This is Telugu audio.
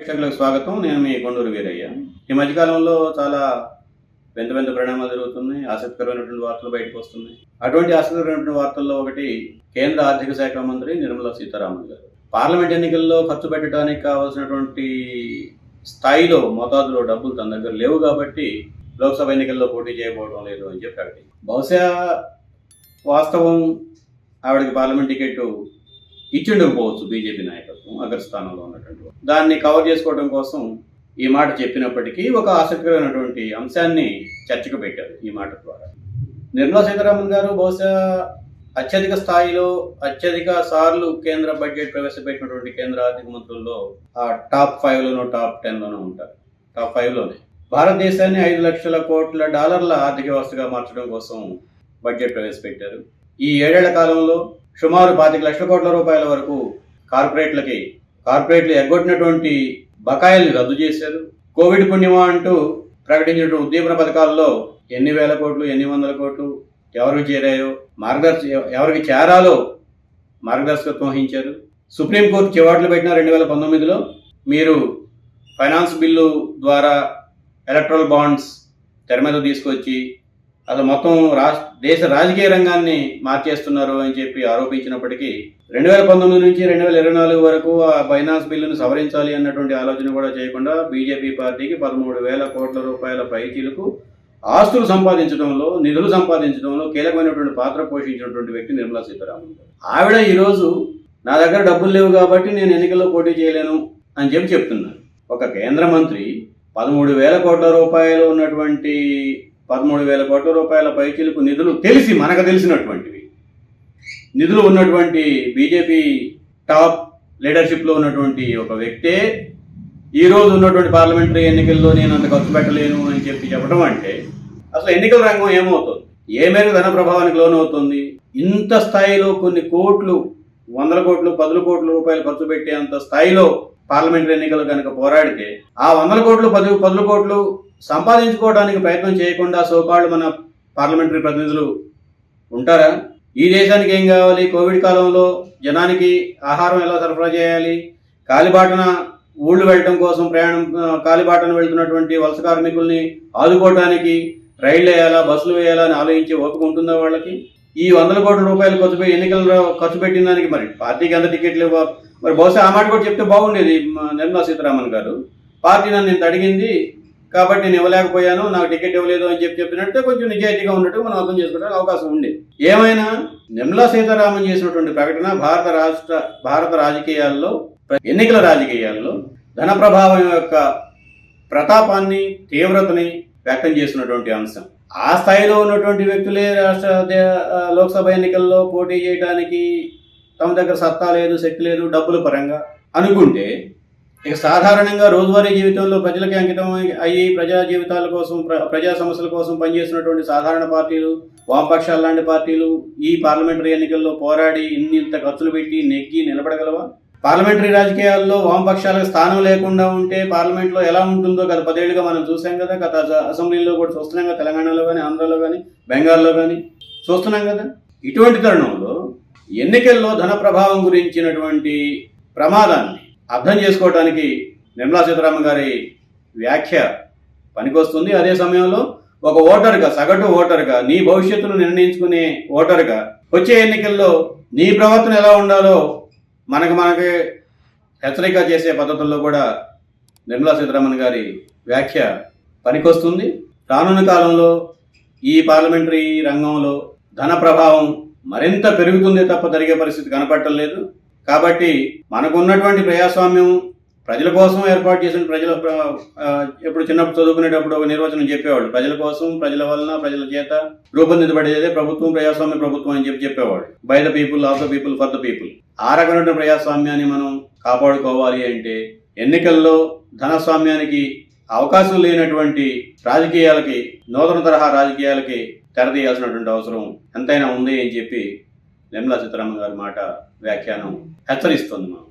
ప్రేక్షకులకు స్వాగతం. నేను మీ కొండూరు వీరయ్య. ఈ మధ్యకాలంలో చాలా వింత వింత పరిణామాలు జరుగుతున్నాయి. ఆసక్తికరమైనటువంటి వార్తలు బయటకు వస్తున్నాయి. అటువంటి ఆసక్తికరమైనటువంటి వార్తల్లో ఒకటి కేంద్ర ఆర్థిక శాఖ మంత్రి నిర్మలా సీతారామన్ గారు. పార్లమెంట్ ఎన్నికల్లో ఖర్చు పెట్టడానికి కావాల్సినటువంటి స్థాయిలో మోతాదులో డబ్బులు తన దగ్గర లేవు కాబట్టి లోక్సభ ఎన్నికల్లో పోటీ చేయబోవడం లేదు అని చెప్పి బహుశా వాస్తవం ఆవిడకి పార్లమెంట్ టికెట్ ఇచ్చిండకపోవచ్చు బీజేపీ నాయకత్వం అగ్రస్థానంలో ఉన్నటువంటి దాన్ని కవర్ చేసుకోవడం కోసం ఈ మాట చెప్పినప్పటికీ ఒక ఆసక్తికరమైనటువంటి అంశాన్ని చర్చకు పెట్టారు ఈ మాట ద్వారా. నిర్మలా సీతారామన్ గారు బహుశా అత్యధిక స్థాయిలో అత్యధిక సార్లు కేంద్ర బడ్జెట్ ప్రవేశపెట్టినటువంటి కేంద్ర ఆర్థిక మంత్రుల్లో ఆ టాప్ ఫైవ్లోనూ టాప్ టెన్లోనూ ఉంటారు. టాప్ ఫైవ్లోనే. భారతదేశాన్ని ఐదు లక్షల కోట్ల డాలర్ల ఆర్థిక వ్యవస్థగా మార్చడం కోసం బడ్జెట్ ప్రవేశపెట్టారు. ఈ ఏడేళ్ళ కాలంలో సుమారు పాతిక లక్షల కోట్ల రూపాయల వరకు కార్పొరేట్లకి కార్పొరేట్లు ఎగ్గొట్టినటువంటి బకాయిల్ని రద్దు చేశారు. కోవిడ్ పుణ్యమా అంటూ ప్రకటించినటువంటి ఉద్దీపన పథకాల్లో ఎన్ని వేల కోట్లు ఎన్ని వందల కోట్లు ఎవరికి చేరాయో మార్గదర్శ ఎవరికి చేరాలో మార్గదర్శకత్వం వహించారు. సుప్రీంకోర్టు చివాట్లు పెట్టిన రెండు వేల పంతొమ్మిదిలో. మీరు ఫైనాన్స్ బిల్లు ద్వారా ఎలక్ట్రల్ బాండ్స్ తెర మీద తీసుకొచ్చి అసలు మొత్తం రాష్ట్ర దేశ రాజకీయ రంగాన్ని మార్చేస్తున్నారు అని చెప్పి ఆరోపించినప్పటికీ రెండు వేల పంతొమ్మిది నుంచి రెండు వేల ఇరవై నాలుగు వరకు ఆ ఫైనాన్స్ బిల్లును సవరించాలి అన్నటువంటి ఆలోచన కూడా చేయకుండా బీజేపీ పార్టీకి పదమూడు వేల కోట్ల రూపాయల పైచీలకు ఆస్తులు సంపాదించడంలో నిధులు సంపాదించడంలో కీలకమైనటువంటి పాత్ర పోషించినటువంటి వ్యక్తి నిర్మలా సీతారామన్ ఆవిడ ఈరోజు నా దగ్గర డబ్బులు లేవు కాబట్టి నేను ఎన్నికల్లో పోటీ చేయలేను అని చెప్పి చెప్తున్నారు. ఒక కేంద్ర మంత్రి పదమూడు వేల కోట్ల రూపాయలు ఉన్నటువంటి పదమూడు వేల కోట్ల రూపాయల పైచీలకు నిధులు తెలిసి మనకు తెలిసినటువంటివి. నిధులు ఉన్నటువంటి బీజేపీ టాప్ లీడర్షిప్లో ఉన్నటువంటి ఒక వ్యక్తే ఈ రోజు ఉన్నటువంటి పార్లమెంటరీ ఎన్నికల్లో నేను అంత ఖర్చు పెట్టలేను అని చెప్పి చెప్పడం అంటే అసలు ఎన్నికల రంగం ఏమవుతుంది? ఏ మేరకు ధన ప్రభావానికి లోనవుతుంది? ఇంత స్థాయిలో కొన్ని కోట్లు వందల కోట్లు పదుల కోట్ల రూపాయలు ఖర్చు పెట్టేంత స్థాయిలో పార్లమెంటరీ ఎన్నికలు కనుక పోరాడితే ఆ వందల కోట్లు పది పదుల కోట్లు సంపాదించుకోవడానికి ప్రయత్నం చేయకుండా సోకాళ్ళు మన పార్లమెంటరీ ప్రతినిధులు ఉంటారా? ఈ దేశానికి ఏం కావాలి? కోవిడ్ కాలంలో జనానికి ఆహారం ఎలా సరఫరా చేయాలి? కాలిబాటన ఊళ్ళు వెళ్ళటం కోసం ప్రయాణం కాలిబాటన వెళ్తున్నటువంటి వలస కార్మికుల్ని ఆదుకోవడానికి రైళ్ళు వేయాలా? బస్సులు వేయాలా అని ఆలోచించే ఓపిక ఉంటుందా వాళ్ళకి? ఈ వందల కోట్ల రూపాయలు ఖర్చు పెట్టి ఎన్నికల్లో ఖర్చు పెట్టిన దానికి మరి పార్టీకి ఎంత టికెట్లు ఇవ్వ మరి బహుశా ఆ మాట కూడా చెప్తే బాగుండేది నిర్మలా సీతారామన్ గారు. పార్టీ నన్ను ఇంత అడిగింది కాబట్టి నేను ఇవ్వలేకపోయాను నాకు టికెట్ ఇవ్వలేదు అని చెప్పి చెప్పినట్టే కొంచెం నిజాయితీగా ఉన్నట్టు మనం అర్థం చేసుకోవడానికి అవకాశం ఉండేది ఏమైనా? నిర్మలా సీతారామన్ చేసినటువంటి ప్రకటన భారత రాష్ట్ర భారత రాజకీయాల్లో ఎన్నికల రాజకీయాల్లో ధన ప్రభావం యొక్క ప్రతాపాన్ని తీవ్రతని వ్యక్తం చేసినటువంటి అంశం. ఆ స్థాయిలో ఉన్నటువంటి వ్యక్తులే రాష్ట్ర లోక్సభ ఎన్నికల్లో పోటీ చేయడానికి తమ దగ్గర సత్తా లేదు శక్తి లేదు డబ్బుల పరంగా అనుకుంటే ఇక సాధారణంగా రోజువారీ జీవితంలో ప్రజలకి అంకితం అయ్యి ప్రజా జీవితాల కోసం ప్ర- ప్రజా సమస్యల కోసం పనిచేస్తున్నటువంటి సాధారణ పార్టీలు వామపక్షాలు లాంటి పార్టీలు ఈ పార్లమెంటరీ ఎన్నికల్లో పోరాడి ఇన్నింత ఖర్చులు పెట్టి నెగ్గి నిలబడగలవా? పార్లమెంటరీ రాజకీయాల్లో వామపక్షాలకు స్థానం లేకుండా ఉంటే పార్లమెంట్లో ఎలా ఉంటుందో గత పదేళ్ళుగా మనం చూసాం కదా గత అసెంబ్లీలో కూడా చూస్తున్నాం కదా తెలంగాణలో కానీ ఆంధ్రలో కానీ బెంగాల్లో కానీ చూస్తున్నాం కదా. ఇటువంటి తరుణంలో ఎన్నికల్లో ధన ప్రభావం గురించినటువంటి ప్రమాదాన్ని అర్థం చేసుకోవడానికి నిర్మలా సీతారామన్ గారి వ్యాఖ్య పనికొస్తుంది. అదే సమయంలో ఒక ఓటర్గా సగటు ఓటర్గా నీ భవిష్యత్తును నిర్ణయించుకునే ఓటర్గా వచ్చే ఎన్నికల్లో నీ ప్రవర్తన ఎలా ఉండాలో మనకు మనకి హెచ్చరిక చేసే పద్ధతుల్లో కూడా నిర్మలా సీతారామన్ గారి వ్యాఖ్య పనికొస్తుంది. రానున్న కాలంలో ఈ పార్లమెంటరీ రంగంలో ధన ప్రభావం మరింత పెరుగుతుందే తప్ప జరిగే పరిస్థితి కనపడటం లేదు. కాబట్టి మనకున్నటువంటి ప్రజాస్వామ్యం ప్రజల కోసం ఏర్పాటు చేసిన ప్రజల ఎప్పుడు చిన్నప్పుడు చదువుకునేటప్పుడు ఒక నిర్వచనం చెప్పేవాడు ప్రజల కోసం ప్రజల వలన ప్రజల చేత రూపొందించబడేదే ప్రభుత్వం ప్రజాస్వామ్య ప్రభుత్వం అని చెప్పి చెప్పేవాడు by the people of the people for the people. ఆ రకమైన ప్రజాస్వామ్యాన్ని మనం కాపాడుకోవాలి అంటే ఎన్నికల్లో ధనస్వామ్యానికి అవకాశం లేనటువంటి రాజకీయాలకి నూతన తరహా రాజకీయాలకి తెరదీయాల్సినటువంటి అవసరం ఎంతైనా ఉంది అని చెప్పి నిర్మలా సీతారామన్ గారి మాట వ్యాఖ్యానం హెచ్చరిస్తుంది మనం